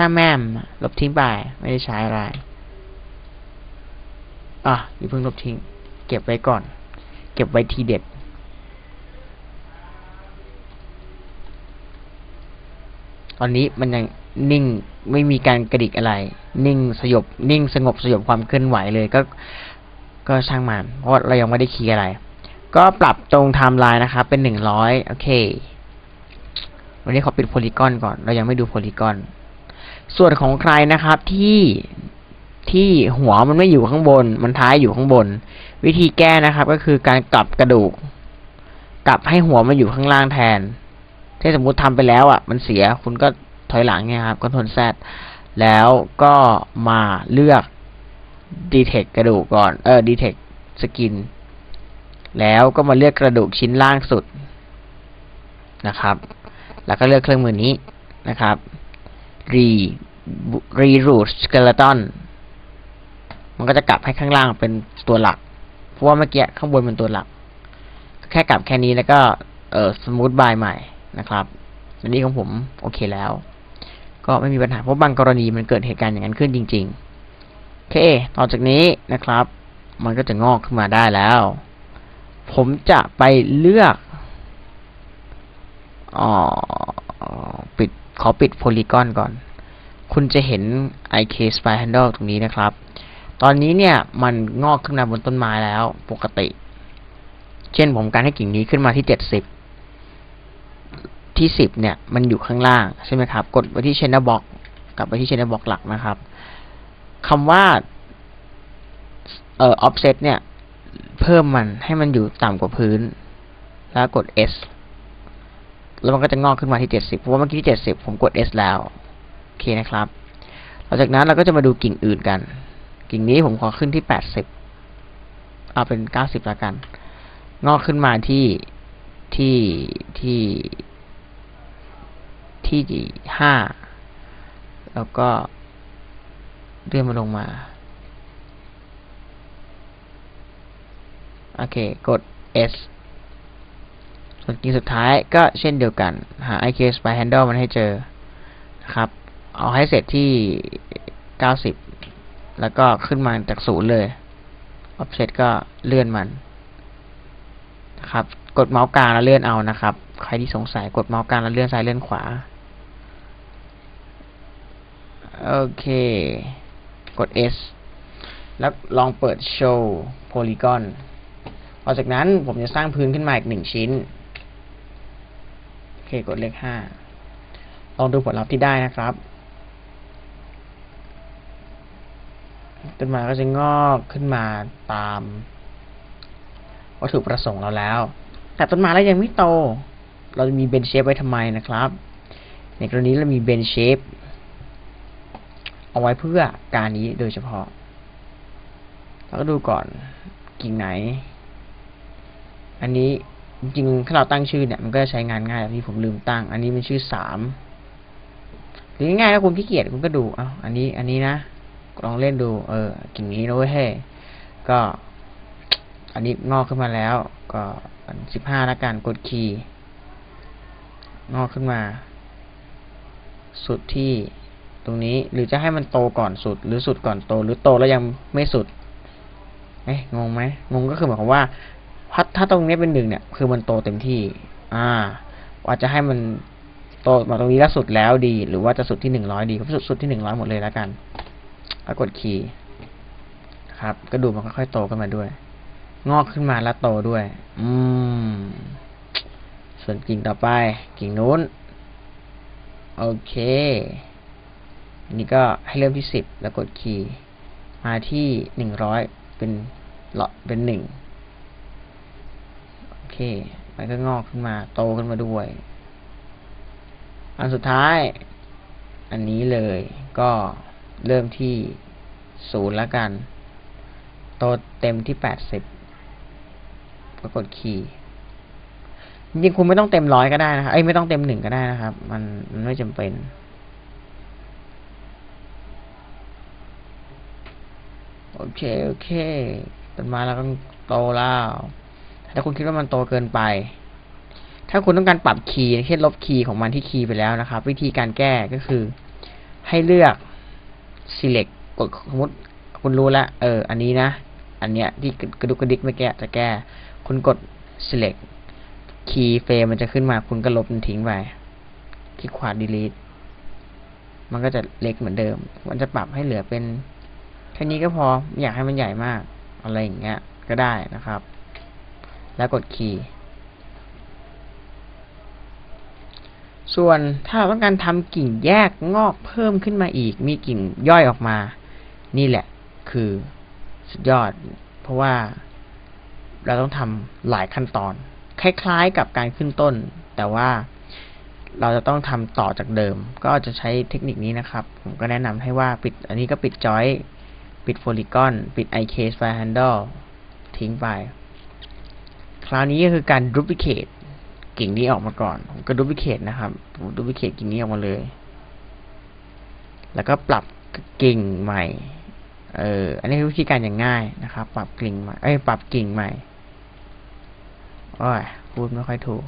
ถ้าแม่มลบทิ้งไป ไม่ได้ใช้อะไร อะอย่าเพิ่งลบทิ้ง เก็บไว้ก่อน เก็บไว้ทีเด็ด ตอนนี้มันยังนิ่งไม่มีการกระดิกอะไร นิ่งสยบ นิ่งสงบสยบความเคลื่อนไหวเลยก็ ก็ช่างมันเพราะเรายังไม่ได้คีย์อะไร ก็ปรับตรงไทม์ไลน์นะครับเป็นหนึ่งร้อยโอเค วันนี้ขอปิดโพลีกอนก่อน เรายังไม่ดูโพลีกอน ส่วนของใครนะครับที่ที่หัวมันไม่อยู่ข้างบน มันท้ายอยู่ข้างบน วิธีแก้นะครับก็คือการกลับกระดูก กลับให้หัวมันอยู่ข้างล่างแทนถ้าสมมุติทำไปแล้วอะ มันเสียคุณก็ถอยหลังไงครับก็ทนแซดแล้วก็มาเลือก detect กระดูกก่อน เออ detect skin แล้วก็มาเลือกกระดูกชิ้นล่างสุดนะครับ แล้วก็เลือกเครื่องมือนี้นะครับ re reroute skeleton มันก็จะกลับให้ข้างล่างเป็นตัวหลัก เพราะว่าเมื่อกี้ข้างบนเป็นตัวหลัก แค่กลับแค่นี้แล้วก็เออ smooth by ใหม่นะครับอันนี้ของผมโอเคแล้ว ก็ไม่มีปัญหาเพราะบางกรณีมันเกิดเหตุการณ์อย่างนั้นขึ้นจริง ๆ โอเค ต่อจากนี้นะครับ มันก็จะงอกขึ้นมาได้แล้ว ผมจะไปเลือกอ๋อ ขอปิดโพลีกอนก่อน คุณจะเห็น IK Spy Handle ตรงนี้นะครับ ตอนนี้เนี่ยมันงอกขึ้นมาบนต้นไม้แล้วปกติ เช่นผมการให้กิ่งนี้ขึ้นมาที่เจ็ดสิบที่สิบเนี่ยมันอยู่ข้างล่างใช่ไหมครับ กดไปที่ Channel Box กลับไปที่ Channel Box หลักนะครับคำว่าเอ่อ offset เนี่ย เพิ่มมันให้มันอยู่ต่ำกว่าพื้น แล้วกด S แล้วมันก็จะงอกขึ้นมาที่เจ็ดสิบเพราะว่าเมื่อกี้ที่เจ็ดสิบผมกด S แล้ว โอเคนะครับ หลังจากนั้นเราก็จะมาดูกิ่งอื่นกัน กิ่งนี้ผมขอขึ้นที่แปดสิบเอาเป็นเก้าสิบล้วกัน งอกขึ้นมาที่ที่ที่ที่ห้าแล้วก็เลื่อนมาลงมา โอเค กด S ส่วนกิ่งสุดท้ายก็เช่นเดียวกัน หา IK Spy Handle มันให้เจอนะครับ เอาให้เสร็จที่ 90 แล้วก็ขึ้นมาจากศูนย์เลย Offset ก็เลื่อนมันนะครับ กดเมาส์กลางแล้วเลื่อนเอานะครับ ใครที่สงสัยกดเมาส์กลางแล้วเลื่อนซ้ายเลื่อนขวา โอเค กด S แล้วลองเปิด Show Polygon พอจากนั้นผมจะสร้างพื้นขึ้นมาอีกหนึ่งชิ้น โอเคกดเลขห้าลองดูผลลัพธ์ที่ได้นะครับต้นไม้ก็จะงอกขึ้นมาตาม วัตถุประสงค์เราแล้ว แต่ต้นไม้แล้วยังไม่โต เราจะมีเบนเชฟไว้ทำไมนะครับ ในกรณีเรามีเบนเชฟเอาไว้เพื่อการนี้โดยเฉพาะ เราก็ดูก่อนกิ่งไหน อันนี้ จริงๆถ้าเราตั้งชื่อเนี่ยมันก็จะใช้งานง่ายที่ผมลืมตั้ง อันนี้เป็นชื่อสามหรือง่ายๆถ้าคุณขี้เกียจคุณก็ดูเอาอันนี้ อันนี้นะลองเล่นดู เออกิ่งนี้นะเว้ยเฮ้ก็ อันนี้งอกขึ้นมาแล้ว ก็สิบห้าละกันกดคีย์งอกขึ้นมา สุดที่ตรงนี้หรือจะให้มันโตก่อนสุด หรือสุดก่อนโต หรือโตแล้วยังไม่สุดเอ๊ะงงไหมงงก็คือหมายความว่า ถ้าถ้าตรงนี้เป็นหนึ่งเนี่ย คือมันโตเต็มที่ อ่าว่าจะให้มันโตมาตรงนี้แล้วสุดแล้วดี หรือว่าจะสุดที่หนึ่งร้อยดีก็สุดสุดที่หนึ่งร้อยหมดเลยแล้วกันแล้วกดคีย์ครับก็ดูมันค่อยๆโตขึ้นมาด้วย งอกขึ้นมาแล้วโตด้วย อืม ส่วนกิ่งต่อไป กิ่งนู้น โอเคนนี้ก็ให้เริ่มที่สิบแล้วกดคีย์มาที่หนึ่งร้อยเป็นหลอดเป็นหนึ่ง เค มันก็งอกขึ้นมา โตขึ้นมาด้วย อันสุดท้าย อันนี้เลยก็เริ่มที่ศูนย์ล้วกัน โตเต็มที่แปดสิบก็กดคีย์จริงๆคุณไม่ต้องเต็มร้อยก็ได้นะครับ เอ้ยไม่ต้องเต็มหนึ่งก็ได้นะครับ มันมันไม่จำเป็น โอเค โอเค ต้นไม้แล้วก็โตแล้ว ถ้าคุณคิดว่ามันโตเกินไป ถ้าคุณต้องการปรับคีย์เช่นลบคีย์ของมันที่คีย์ไปแล้วนะครับ วิธีการแก้ก็คือ ให้เลือก select กดสมมติคุณรู้แล้วเออ อันนี้นะ อันเนี้ยที่กระดุกกระดิกไม่แก้จะแก้ คุณกด select คีย์เฟรมมันจะขึ้นมาคุณก็ลบมันทิ้งไปคลิกขวา delete มันก็จะเล็กเหมือนเดิม มันจะปรับให้เหลือเป็นแค่นี้ก็พอไม่อยากให้มันใหญ่มาก อะไรอย่างเงี้ย ก็ได้นะครับ แล้วกดคีย์ ส่วนถ้าเราต้องการทำกิ่งแยกงอกเพิ่มขึ้นมาอีก มีกิ่งย่อยออกมา นี่แหละคือสุดยอด เพราะว่าเราต้องทำหลายขั้นตอน คล้ายๆกับการขึ้นต้น แต่ว่าเราจะต้องทำต่อจากเดิม ก็จะใช้เทคนิคนี้นะครับ ผมก็แนะนำให้ว่าปิด อันนี้ก็ปิดจอย ปิดโพลีกอน ปิด IK File Handle ทิ้งไป คราวนี้ก็คือการ duplicate กิ่งนี้ออกมาก่อน ผมก็ duplicate นะครับ ผม duplicate กิ่งนี้ออกมาเลย แล้วก็ปรับกิ่งใหม่ เออ อันนี้คือวิธีการอย่างง่ายนะครับ ปรับกิ่งใหม่ เอ้ย ปรับกิ่งใหม่โอ้ยพูดไม่ค่อยถูก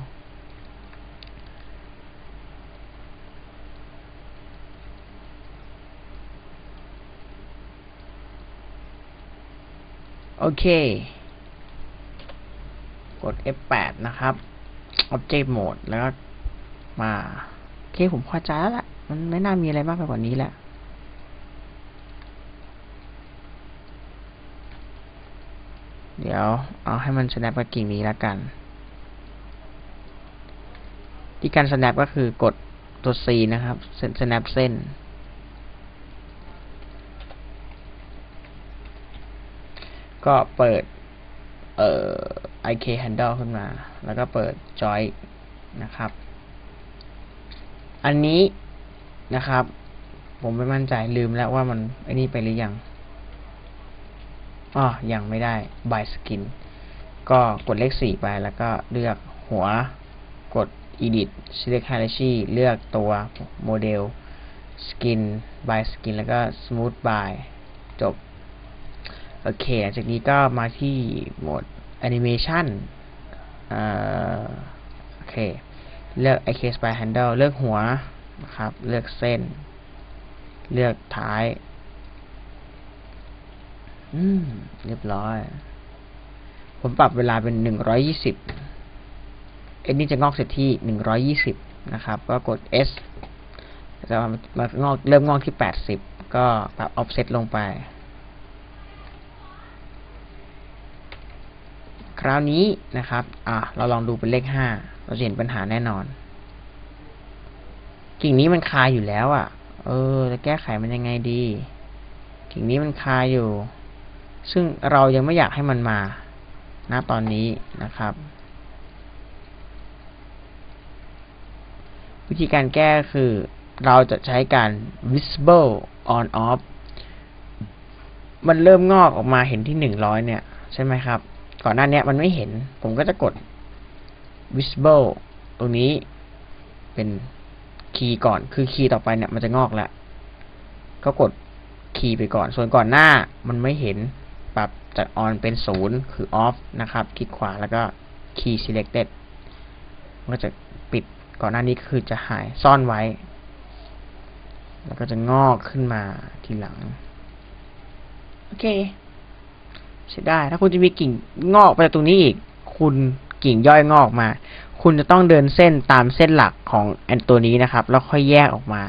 โอเค ด F8 นะครับ Object Mode แล้วก็มาโอเคผมพอใจแล้วล่ะมันไม่น่ามีอะไรมากไปกว่านี้แหละเดี๋ยวเอาให้มัน snap กับกิ่งนี้แล้วกัน ที่การ snap ก็คือกดตัว C นะครับ snap เส้นก็เปิด เอ่อ IK handle ขึ้นมา แล้วก็เปิด joint นะครับ อันนี้นะครับ ผมไม่มั่นใจลืมแล้วว่ามันไอ้นี่ไปหรือยังอ๋อยังไม่ได้ by skin ก็กดเลขสี่ไปแล้วก็เลือกหัว กด edit select hierarchy เลือกตัวโมเดล skin by skin แล้วก็ smooth by จบ โอเคหลังจากนี้ก็มาที่โหมด animation โอเค เลือก IK Spline Handle เลือกหัวนะครับ เลือกเส้น เลือกท้าย อืม เรียบร้อย ผมปรับเวลาเป็นหนึ่งร้อยยี่สิบเอ็นนี่จะงอกเสร็จที่หนึ่งร้อยยี่สิบนะครับ ก็กด S จะมามางอกเริ่มงอกที่แปดสิบก็ปรับ offset ลงไป ค ราวนี้นะครับอะเราลองดูเป็นเลขห้าเราเห็นปัญหาแน่นอน กิ่งนี้มันคาอยู่แล้วอะ่ะ เออจะแก้ไขมันยังไงดี กิ่งนี้มันคาอยู่ ซึ่งเรายังไม่อยากให้มันมาณตอนนี้นะครับ วิธีการแก้คือเราจะใช้การ visible on off มันเริ่มงอกออกมาเห็นที่หนึ่งร้อยเนี่ย ใช่ไหมครับ ก่อนหน้านี้มันไม่เห็น ผมก็จะกด visible ตรงนี้เป็นคีย์ก่อน คือคีย์ต่อไปเนี่ยมันจะงอกแล้ว ก็กดคีย์ไปก่อน ส่วนก่อนหน้ามันไม่เห็น ปรับจาก on เป็นศูนย์คือ off นะครับ คลิกขวาแล้วก็ key selected มันก็จะปิดก่อนหน้านี้คือจะหายซ่อนไว้ แล้วก็จะงอกขึ้นมาทีหลัง โอเค ใช้ได้ ถ้าคุณจะมีกิ่งงอกไปจากตรงนี้อีก คุณกิ่งย่อยงอกมา คุณจะต้องเดินเส้นตามเส้นหลักของแอนตัวนี้นะครับ แล้วค่อยแยกออกมา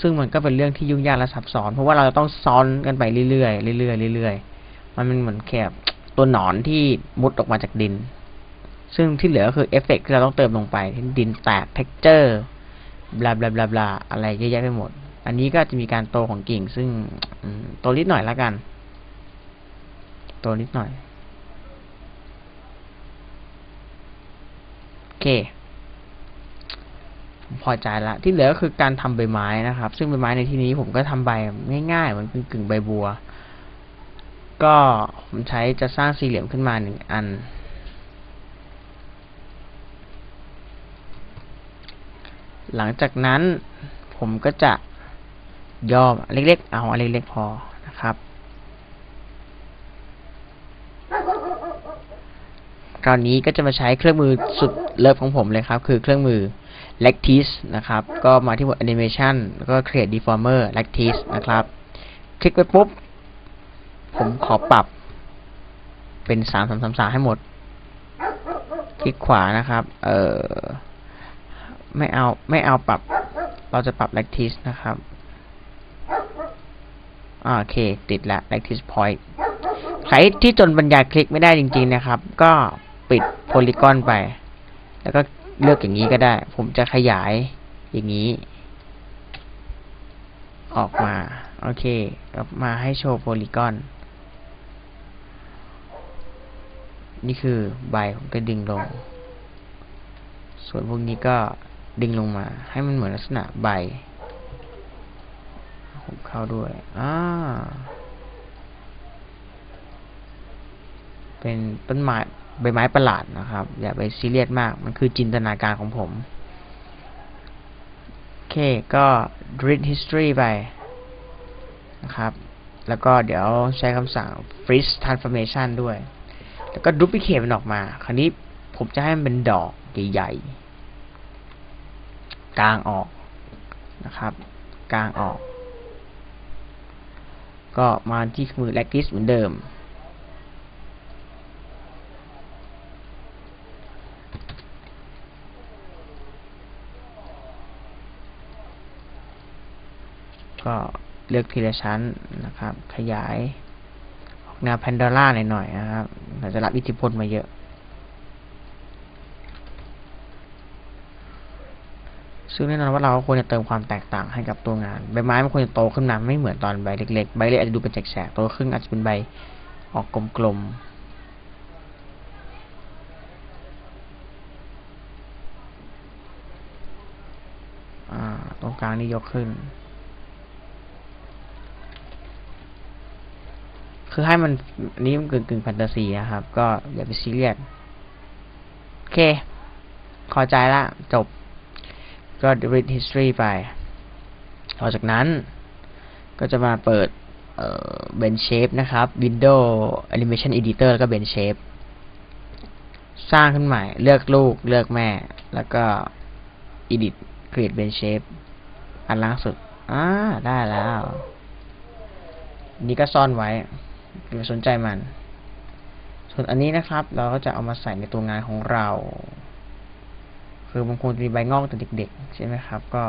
ซึ่งมันก็เป็นเรื่องที่ยุ่งยากและซับซ้อน เพราะว่าเราจะต้องซ้อนกันไปเรื่อยๆเรื่อยๆเรื่อยๆมันเป็นเหมือนแค่ตัวหนอนที่มุดออกมาจากดิน ซึ่งที่เหลือก็คือเอฟเฟกที่เราต้องเติมลงไปดินแตกเท็กเจอร์บลาบลาบลาบลาอะไรเยอะแยะไปหมด อันนี้ก็จะมีการโตของกิ่ง ซึ่งโตนิดหน่อยล้วกัน โตนิดหน่อย โอเคผมพอใจละ ที่เหลือก็คือการทำใบไม้นะครับ ซึ่งใบไม้ในที่นี้ผมก็ทำใบง่ายๆเหมือนกึ่งใบบัว ก็ผมใช้จะสร้างสี่เหลี่ยมขึ้นมาหนึ่งอัน หลังจากนั้นผมก็จะย่อเล็กๆ เอาอันเล็กๆพอนะครับ คราวนี้ก็จะมาใช้เครื่องมือสุดเลิฟของผมเลยครับ คือเครื่องมือ lattice นะครับ ก็มาที่หมวด animation แล้วก็ create deformer lattice นะครับ คลิกไปปุ๊บ ผมขอปรับเป็นสามสามสามสามให้หมด คลิกขวานะครับ เออไม่เอาไม่เอาปรับ เราจะปรับ lattice นะครับโอเค ติดละ lattice point ใครที่จนบรรยายคลิกไม่ได้จริง ๆ นะครับ ก็ ปิดโพลีกอนไป แล้วก็เลือกอย่างนี้ก็ได้ ผมจะขยายอย่างนี้ ออกมา โอเคกลับมาให้โชว์โพลีกอน นี่คือใบผมก็ดึงลง ส่วนพวกนี้ก็ดึงลงมา ให้มันเหมือนลักษณะใบ ผมเข้าด้วยอ่าเป็นต้นไม้ ใบไม้ประหลาดนะครับ อย่าไปซีเรียสมาก มันคือจินตนาการของผม โอเค ก็ read history ไปนะครับ แล้วก็เดี๋ยวใช้คำสั่ง freeze transformation ด้วย แล้วก็ duplicate มันออกมา คราวนี้ผมจะให้มันเป็นดอกใหญ่ๆ กลางออกนะครับ กลางออก ก็มาที่มือ lattice เหมือนเดิม ก็เลือกทีละชั้นนะครับ ขยายออกแนวแพนด o ล่าหน่อยๆนะครับเราจะรับอิทธิพลมาเยอะ ซึ่งแน่นอนว่าเราควรจะเติมความแตกต่างให้กับตัวงาน ใบไม้มันควรจะโตขึ้นมาไม่เหมือนตอนใบเล็กๆ ใบเล็กอาจจะดูเป็นแฉกๆโตขึ้นอาจจะเป็นใบออกกลมๆตรงกลางนี่ยกขึ้น คือให้มันนี้มันกึ่งกึ่งแฟนตาซีนะครับ ก็อย่าไปซีเรียสโอเคเข้าใจละ จบ ก็ read history ไปต่อจากนั้นก็จะมาเปิดเอ่อ Ben Shape นะครับ Window Animation Editor แล้วก็ Ben Shape สร้างขึ้นใหม่ เลือกลูก เลือกแม่ แล้วก็ Edit Create Ben Shape อันล่างสุด อ่า ได้แล้ว นี่ก็ซ่อนไว้ อย่าสนใจมัน ส่วนอันนี้นะครับ เราก็จะเอามาใส่ในตัวงานของเรา คือบางคนจะมีใบงอกตั้งแต่เด็กๆ ใช่ไหมครับ ก็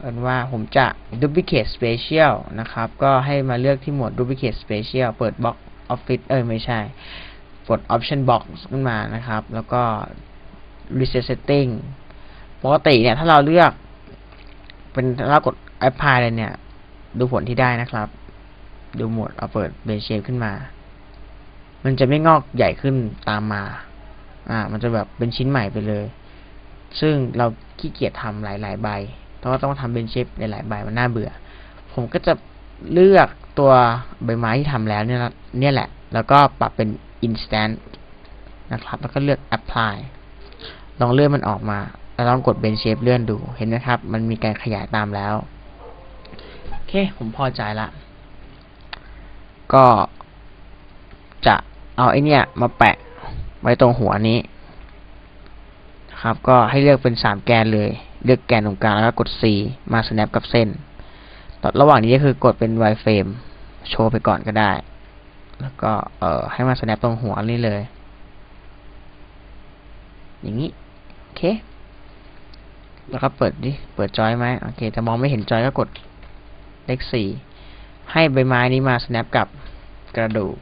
เอินว่าผมจะ duplicate special นะครับ ก็ให้มาเลือกที่หมวด duplicate special เปิด box office เออไม่ใช่ กด option box ขึ้นมานะครับ แล้วก็ reset setting ปกติเนี่ย ถ้าเราเลือก เป็นเรากด apply เลยเนี่ย ดูผลที่ได้นะครับ ดูโหมดเอาเปิดเบนเชฟขึ้นมา มันจะไม่งอกใหญ่ขึ้นตามมา อ่า มันจะแบบเป็นชิ้นใหม่ไปเลย ซึ่งเราขี้เกียจทำหลาย ๆ ใบ เพราะว่าต้องทำเบนเชฟในหลายใบมันน่าเบื่อ ผมก็จะเลือกตัวใบไม้ที่ทำแล้วเนี่ยนะเนี่ยแหละ แล้วก็ปรับเป็น instant นะครับ แล้วก็เลือก apply ลองเลื่อนมันออกมา แล้วลองกดเบนเชฟเลื่อนดู เห็นไหมครับ มันมีการขยายตามแล้ว โอเค ผมพอใจละ ก็จะเอาไอเนี่ยมาแปะไว้ตรงหัวนี้ครับ ก็ให้เลือกเป็นสามแกนเลย เลือกแกนตรงกลางแล้วก็กด C มา snap กับเส้นตอนระหว่างนี้ก็คือกดเป็น wireframe โชว์ไปก่อนก็ได้ แล้วก็เอ่อให้มา snap ตรงหัวนี่เลย อย่างนี้ โอเค แล้วก็เปิดดิ เปิดจอยไหมโอเคแต่มองไม่เห็นจอยก็กดเลขสี่ ให้ใบไม้นี้มา snap กับกระดูก